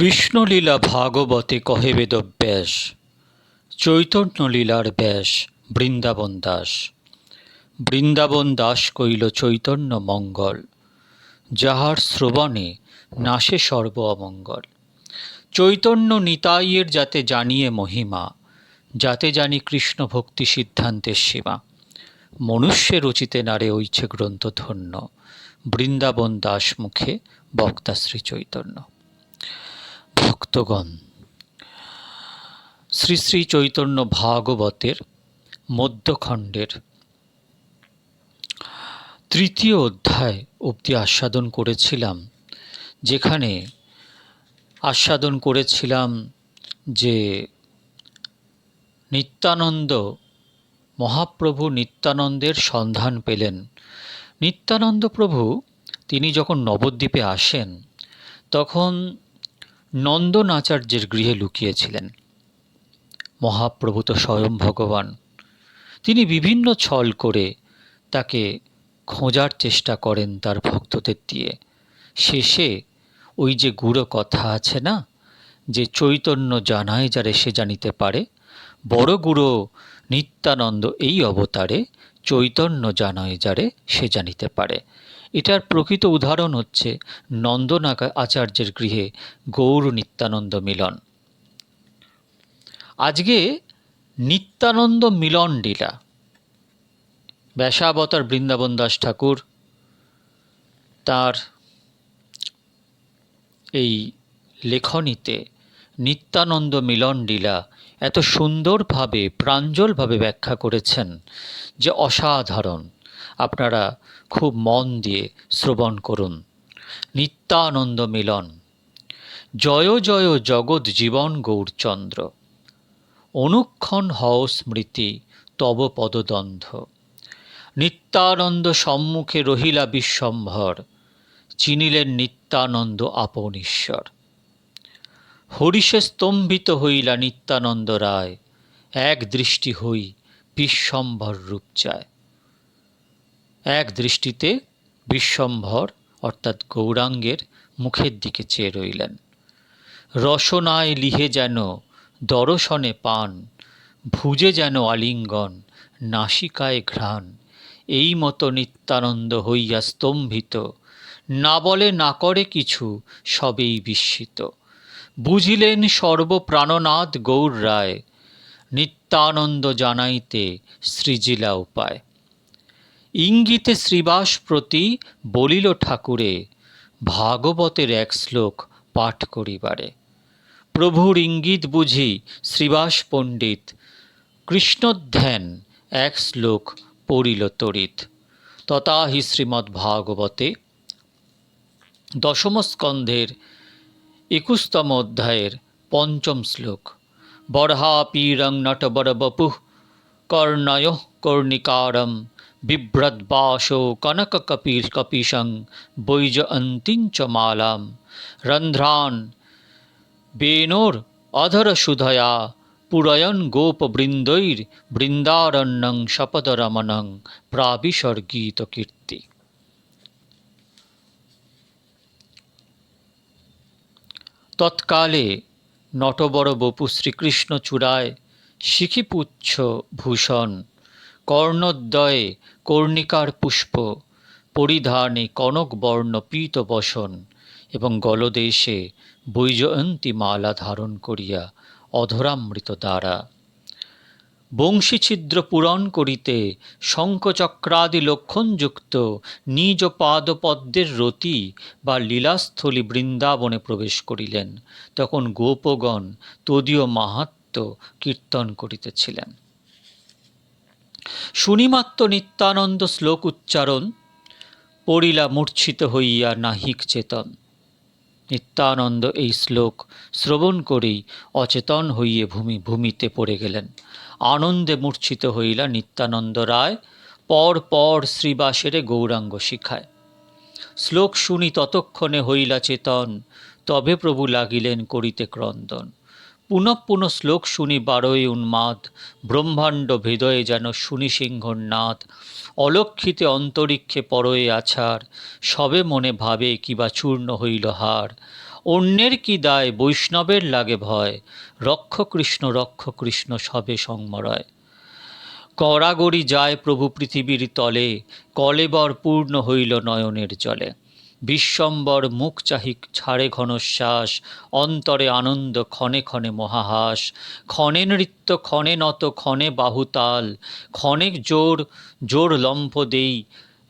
কৃষ্ণলীলা ভাগবতে কহে বেদব্যাস, চৈতন্যলীলার ব্যাস, বৃন্দাবন দাস। বৃন্দাবন দাস কইল, চৈতন্য মঙ্গল, যাহার শ্রবণে নাশে সর্ব অমঙ্গল। চৈতন্য নিতাইয়ের যাতে জানিয়ে মহিমা, যাতে জানি কৃষ্ণ ভক্তি সিদ্ধান্তের সীমা। মনুষ্যে রচিতে নারে ঐছে গ্রন্থ ধন্য, বৃন্দাবন দাস মুখে বক্তা শ্রী চৈতন্য। ভক্তগণ, শ্রী শ্রী চৈতন্য ভাগবতের মধ্যখণ্ডের তৃতীয় অধ্যায় অবধি আস্বাদন করেছিলাম, যেখানে আস্বাদন করেছিলাম যে নিত্যানন্দ, মহাপ্রভু নিত্যানন্দের সন্ধান পেলেন। নিত্যানন্দ প্রভু, তিনি যখন নবদ্বীপে আসেন, তখন নন্দন আচার্যের গৃহে লুকিয়েছিলেন। মহাপ্রভু তো স্বয়ং ভগবান। তিনি বিভিন্ন ছল করে তাকে খোঁজার চেষ্টা করেন তার ভক্তদের দিয়ে। শেষে ওই যে গুড়ো কথা আছে না, যে চৈতন্য জানায় যারে সে জানিতে পারে, বড় গুরু নিত্যানন্দ এই অবতারে চৈতন্য জানায় যারে সে জানিতে পারে। এটার প্রকৃত উদাহরণ হচ্ছে নন্দনাকা আচার্যের গৃহে গৌর নিত্যানন্দ মিলন। আজকে নিত্যানন্দ মিলন লীলা। ব্যাসাবতার বৃন্দাবন দাস ঠাকুর তার এই লেখনীতে নিত্যানন্দ মিলন লীলা এত সুন্দরভাবে, প্রাঞ্জলভাবে ব্যাখ্যা করেছেন যে অসাধারণ। আপনারা খুব মন দিয়ে শ্রবণ করুন। নিত্যানন্দ মিলন। জয় জয় জগৎ জীবন গৌরচন্দ্র। অনুক্ষণ হও স্মৃতি, তব পদদন্ধ। নিত্যানন্দ সম্মুখে রহিলা বিশ্বম্ভর, চিনিলেন নিত্যানন্দ আপন ঈশ্বর। হরিষে স্তম্ভিত হইলা নিত্যানন্দ রায়, এক দৃষ্টি হই বিশ্বম্ভর রূপ চায়। এক দৃষ্টিতে বিশ্বম্ভর অর্থাৎ গৌরাঙ্গের মুখের দিকে চেয়ে রইলেন। রসনায় লিহে যেন দর্শনে পান, ভুজে যেন আলিঙ্গন, নাসিকায় ঘ্রাণ। এই মতো নিত্যানন্দ হইয়া স্তম্ভিত, না বলে না করে কিছু সবেই বিস্মিত। বুঝিলেন সর্বপ্রাণনাথ গৌর রায়, নিত্যানন্দ জানাইতে সৃজিলা উপায়। ইঙ্গিতে শ্রীবাস প্রতি বলিল ঠাকুরে, ভাগবতের এক শ্লোক পাঠ করিবারে। প্রভুর ইঙ্গিত বুঝি শ্রীবাস পণ্ডিত, কৃষ্ণধ্যান এক শ্লোক পড়িল তরিত তথা হি শ্রীমদ্ ভাগবতে দশম স্কন্ধের একুশতম অধ্যায়ের পঞ্চম শ্লোক বর্হাপীরং নটবরবপুঃ কর্ণয় কর্ণিকারম বিভ্রদ্বাসো কনককপির কপিশং বৈজয়ন্তীঞ্চ মালাম রন্ধ্রান বেনোর অধরসুধয়া পুরয়ন গোপবৃন্দৈর বৃন্দারণ্যং শপদরমণং প্রাবিসর্গীত কীর্তি তৎকালে নটবর বপু শ্রীকৃষ্ণ চূড়ায় শিখিপুচ্ছ ভূষণ কর্ণোদ্দয়ে কর্ণিকার পুষ্প, পরিধানে কনক বর্ণ পীত বসন এবং গলদেশে বৈজয়ন্তী মালা ধারণ করিয়া অধরামৃত দ্বারা। বংশী ছিদ্র পূরণ করিতে শঙ্খচক্রাদি লক্ষণযুক্ত নিজ পাদপদ্মের রতি বা লীলাস্থলী বৃন্দাবনে প্রবেশ করিলেন। তখন গোপগণ তদীয় মাহাত্ম কীর্তন করিতেছিলেন। শুনিমাত্র নিত্যানন্দ শ্লোক উচ্চারণ, পড়িলা মূর্ছিত হইয়া নাহিক চেতন। নিত্যানন্দ এই শ্লোক শ্রবণ করেই অচেতন হইয়ে ভূমি ভূমিতে পড়ে গেলেন। আনন্দে মূর্ছিত হইলা নিত্যানন্দ রায় পর পর শ্রীবাসেরে গৌরাঙ্গ শিখায়। শ্লোক শুনি ততক্ষণে হইলা চেতন, তবে প্রভু লাগিলেন করিতে ক্রন্দন। পুনঃ শ্লোক শুনি বারোই উন্মাদ, ব্রহ্মাণ্ড হৃদয়ে যেন শুনি সিংহর নাদ অলক্ষিতে অন্তরিক্ষে পরয়ে আছার সবে মনে ভাবে কিবা চূর্ণ হইল হার। অন্যের কি দায়, বৈষ্ণবের লাগে ভয়, রক্ষ কৃষ্ণ রক্ষ কৃষ্ণ সবে সংমরয়। কড়াগড়ি যায় প্রভু পৃথিবীর তলে, কলেবর পূর্ণ হইল নয়নের জলে। বিশ্বম্বর মুখ চাহি ছাড়ে ঘনশ্বাস, অন্তরে আনন্দ ক্ষণে ক্ষণে মহাহাস। ক্ষণে নৃত্য, ক্ষণে নত, ক্ষণে বাহুতাল। ক্ষণে জোর জোর লম্ফ দেই,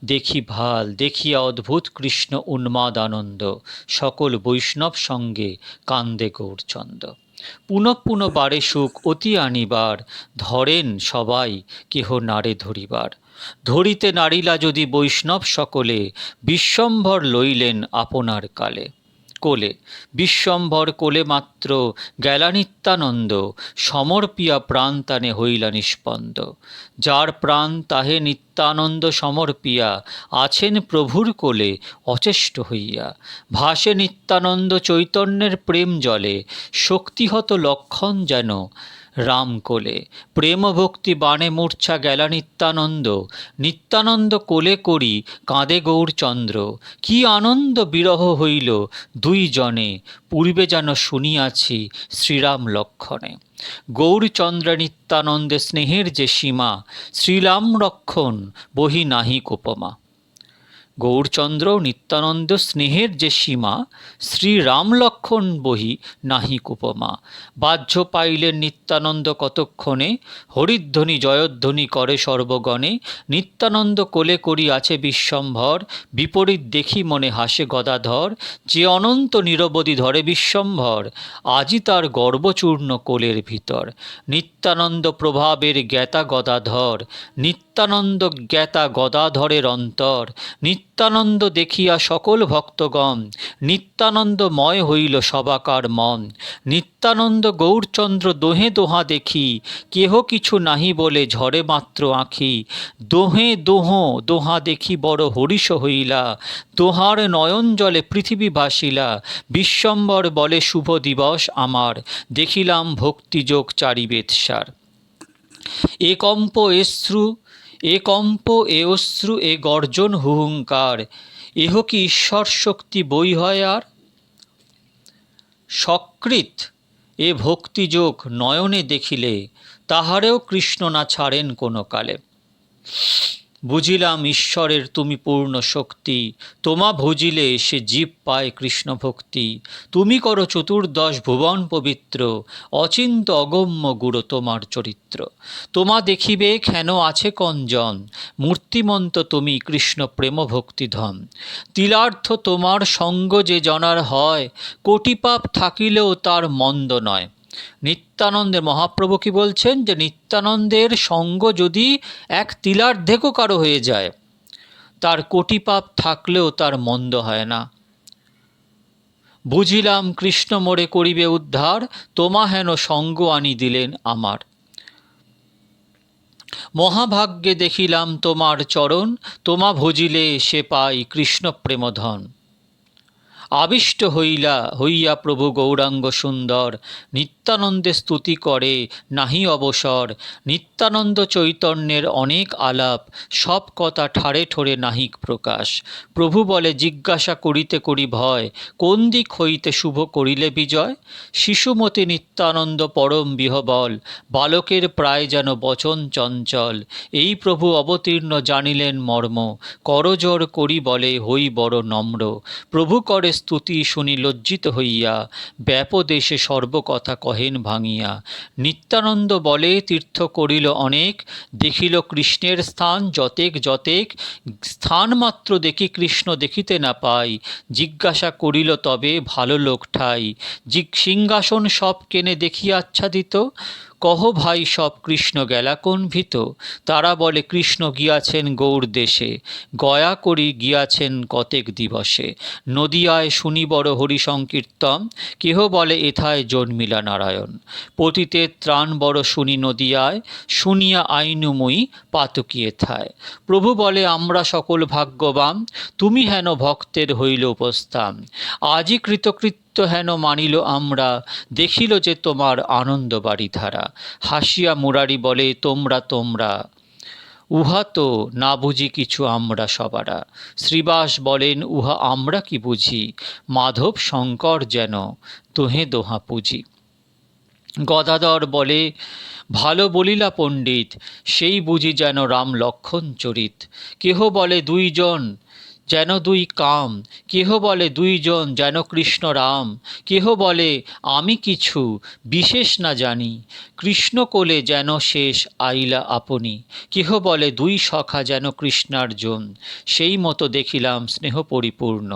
দেখি ভালো, দেখিয়া অদ্ভুত কৃষ্ণ উন্মাদ আনন্দ সকল বৈষ্ণব সঙ্গে কান্দে গৌরচন্দ। পুনঃ বারে সুখ অতি আনিবার, ধরেন সবাই কেহ নারে ধরিবার। ধরিতে নারিলা যদি বৈষ্ণব সকলে, বিশ্বম্ভর লইলেন আপনার কালে। কোলে, বিশ্বম্ভর কোলে মাত্র গেলা নিত্যানন্দ সমর্পিয়া প্রাণ তানে হইলা নিষ্পন্দ। যার প্রাণ তাহে নিত্যানন্দ সমর্পিয়া, আছেন প্রভুর কোলে অচেষ্ট হইয়া। ভাসে নিত্যানন্দ চৈতন্যের প্রেম জলে, শক্তিহত লক্ষণ যেন রাম কোলে। প্রেম ভক্তি বাণে মূর্ছা গেলা নিত্যানন্দ। নিত্যানন্দ কোলে করি কাঁদে গৌরচন্দ্র। কি আনন্দ বিরহ হইল দুই জনে পূর্বে যেন শুনিয়াছি শ্রীরাম লক্ষণে। গৌরচন্দ্র নিত্যানন্দে স্নেহের যে সীমা, শ্রীরাম রক্ষণ বহি নাহি কোপমা। গৌরচন্দ্র নিত্যানন্দ স্নেহের যে সীমা শ্রীরাম লক্ষণ বহি নাহি কুপমা। বাহ্য পাইলেন নিত্যানন্দ কতক্ষণে? হরিধ্বনি জয়ধ্বনি করে সর্বগণে। নিত্যানন্দ কোলে করি আছে বিশ্বম্ভর, বিপরীত দেখি মনে হাসে গদাধর। যে অনন্ত নিরবধি ধরে বিশ্বম্ভর, আজি তার গর্বচূর্ণ কোলের ভিতর। নিত্যানন্দ প্রভাবের জ্ঞাতা গদাধর, নিত্যানন্দ জ্ঞাতা গদাধরের অন্তর। নিত্যানন্দ দেখিয়া সকল ভক্তগণ, নিত্যানন্দময় হইল সবাকার মন। নিত্যানন্দ গৌরচন্দ্র দোহে দোহা দেখি, কেহ কিছু নাহি বলে ঝরে মাত্র আঁখি। দোহে দোহ দোহা দেখি বড় হরিষ হইলা, দোহার নয়ন জলে পৃথিবী ভাসিলা। বিশ্বম্বর বলে শুভ দিবস আমার, দেখিলাম ভক্তিযোগ চারিবেদসার এ কম্প এশ্রু এ কম্প, এ অশ্রু, এ গর্জন হুহুঙ্কার, এহ কি ঈশ্বর শক্তি বই হয় আর? সকৃত, এ ভক্তিযোগ নয়নে দেখিলে, তাহারেও কৃষ্ণ না ছাড়েন কোনো কালে। বুঝিলাম ঈশ্বরের তুমি পূর্ণ শক্তি, তোমা ভুজিলে সে জীব পায় কৃষ্ণ ভক্তি তুমি করো চতুর্দশ ভুবন পবিত্র, অচিন্ত অগম্য গুরু তোমার চরিত্র। তোমা দেখিবে কেন আছে কঞ্জন, মূর্তিমন্ত তুমি কৃষ্ণ প্রেম ভক্তিধন তিলার্থ তোমার সঙ্গ যে জনার হয়, কোটি পাপ থাকিলেও তার মন্দ নয়। নিত্যানন্দের মহাপ্রভু কি বলছেন যে নিত্যানন্দের সঙ্গ যদি এক তিলার্ধেকও কারও হয়ে যায়, তার কোটি পাপ থাকলেও তার মন্দ হয় না। বুঝিলাম কৃষ্ণ মোড়ে করিবে উদ্ধার, তোমা হেন সঙ্গ আনি দিলেন আমার। মহাভাগ্যে দেখিলাম তোমার চরণ, তোমা ভজিলে সে পাই কৃষ্ণ প্রেমধন। আবিষ্ট হইলা, হইয়া প্রভু গৌরাঙ্গ সুন্দর নিত্যানন্দে স্তুতি করে, নাহি অবসর। নিত্যানন্দ চৈতন্যের অনেক আলাপ, সব কথা ঠাড়ে ঠোরে নাহিক প্রকাশ। প্রভু বলে, জিজ্ঞাসা করিতে করি ভয়, কোন দিক হইতে শুভ করিলে বিজয়? শিশুমতি নিত্যানন্দ পরম বিহবল, বালকের প্রায় যেন বচন চঞ্চল। এই প্রভু অবতীর্ণ জানিলেন মর্ম, করজোর করি বলে হই বড় নম্র। প্রভু করে স্তুতি শুনি লজ্জিত হইয়া, ব্যাপদেশে সর্বকথা কহেন ভাঙিয়া। নিত্যানন্দ বলে তীর্থ করিল অনেক, দেখিল কৃষ্ণের স্থান যতেক যতেক স্থান মাত্র দেখি কৃষ্ণ দেখিতে না পাই, জিজ্ঞাসা করিল তবে ভালো লোক ঠাই সিংহাসন সব কেনে দেখি আচ্ছাদিত কহ ভাই সব কৃষ্ণ গেলা ভীত? তারা বলে, কৃষ্ণ গিয়াছেন গৌর দেশে, গয়া করি গিয়াছেন কতেক দিবসে। নদিয়ায় শুনি বড় হরি সংকীর্তন কেহ বলে এথায় জন্মিলা নারায়ণ। পতিতে ত্রাণ বড় শুনি নদিয়ায়, শুনিয়া আইনুময়ী পাতকি এথায়। প্রভু বলে, আমরা সকল ভাগ্যবান, তুমি হেন ভক্তের হইল উপস্থান। আজই কৃতকৃত্য নিত্য হেন মানিল আমরা, দেখিল যে তোমার আনন্দ বাড়ি ধারা। হাসিয়া মুরারি বলে, তোমরা তোমরা। উহা তো না বুঝি কিছু আমরা সবারা। শ্রীবাস বলেন, উহা আমরা কি বুঝি? মাধব শঙ্কর যেন তোহে দোহা পুজি। গদাধর বলে, ভালো বলিলা পণ্ডিত, সেই বুঝি যেন রাম লক্ষণ চরিত। কেহ বলে, দুইজন যেন দুই কাম, কেহ বলে দুইজন যেন কৃষ্ণ রাম, কেহ বলে আমি কিছু বিশেষ না জানি, কৃষ্ণ কোলে যেন শেষ আইলা আপনি, কেহ বলে দুই সখা যেন কৃষ্ণার্জুন, সেই মতো দেখিলাম স্নেহ পরিপূর্ণ,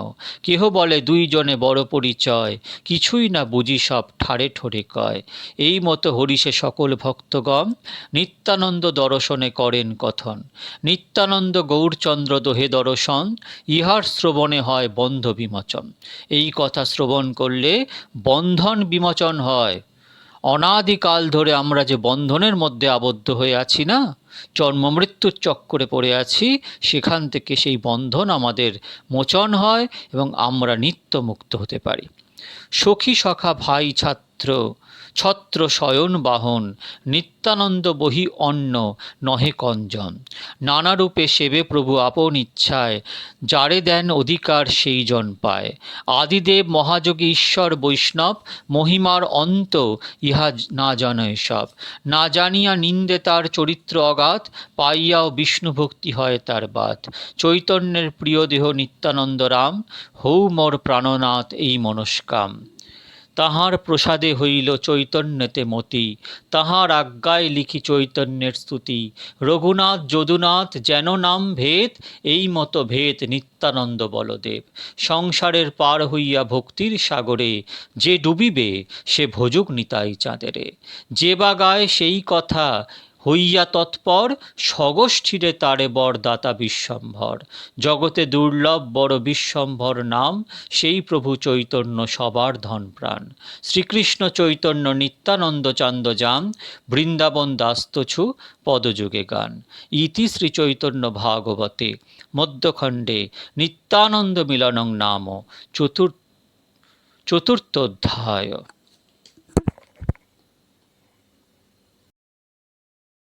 কেহ বলে দুইজনে বড় পরিচয়, কিছুই না বুঝি সব ঠারে ঠোরে কয়, এই মতো হরিষে সকল ভক্তগণ নিত্যানন্দ দর্শনে করেন কথন, নিত্যানন্দ গৌরচন্দ্র দোহে দর্শন ইহার শ্রবণে হয় বন্ধ বিমোচন। এই কথা শ্রবণ করলে বন্ধন বিমোচন হয়। অনাদিকাল ধরে আমরা যে বন্ধনের মধ্যে আবদ্ধ হয়ে আছি না জন্মমৃত্যুর চক্করে পড়ে আছি, সেখান থেকে সেই বন্ধন আমাদের মোচন হয় এবং আমরা নিত্য মুক্ত হতে পারি। সখী সখা, ভাই ছাত্র ছত্র শয়ন বাহন নিত্যানন্দ বহি অন্ন, নহে কঞ্জন নানারূপে সেবে প্রভু আপন ইচ্ছায়, যারে দেন অধিকার সেই জন পায়। আদিদেব মহাযোগী ঈশ্বর বৈষ্ণব, মহিমার অন্ত ইহা না জানয় সব। না জানিয়া নিন্দে তার চরিত্র অগাধ, পাইয়াও বিষ্ণু ভক্তি হয় তার বাত। চৈতন্যের প্রিয় দেহ নিত্যানন্দ রাম, হৌ মোর প্রাণনাথ এই মনস্কাম। তাহার প্রসাদে হইল চৈতন্যতে মতি। তাহার আজ্ঞায় লিখি চৈতন্যের স্তুতি। রঘুনাথ, যদুনাথ যেন নাম ভেদ, এই মতো ভেদ নিত্যানন্দ বলদেব। সংসারের পার হইয়া ভক্তির সাগরে, যে ডুবিবে সে ভোজুক নিতাই চাঁদেরে। যে বাগায় সেই কথা হইয়া তৎপর, স্বগোষ্ঠীরে তারে বর দাতা বিশ্বম্ভর। জগতে দুর্লভ বড় বিশ্বম্ভর নাম, সেই প্রভু চৈতন্য সবার ধন প্রাণ শ্রীকৃষ্ণ চৈতন্য নিত্যানন্দ চান্দ যান বৃন্দাবন দাস্তছু পদযুগে গান। ইতি শ্রী চৈতন্য ভাগবতে, মধ্যখণ্ডে নিত্যানন্দ মিলনং নাম, চতুর্থ চতুর্থ অধ্যায়।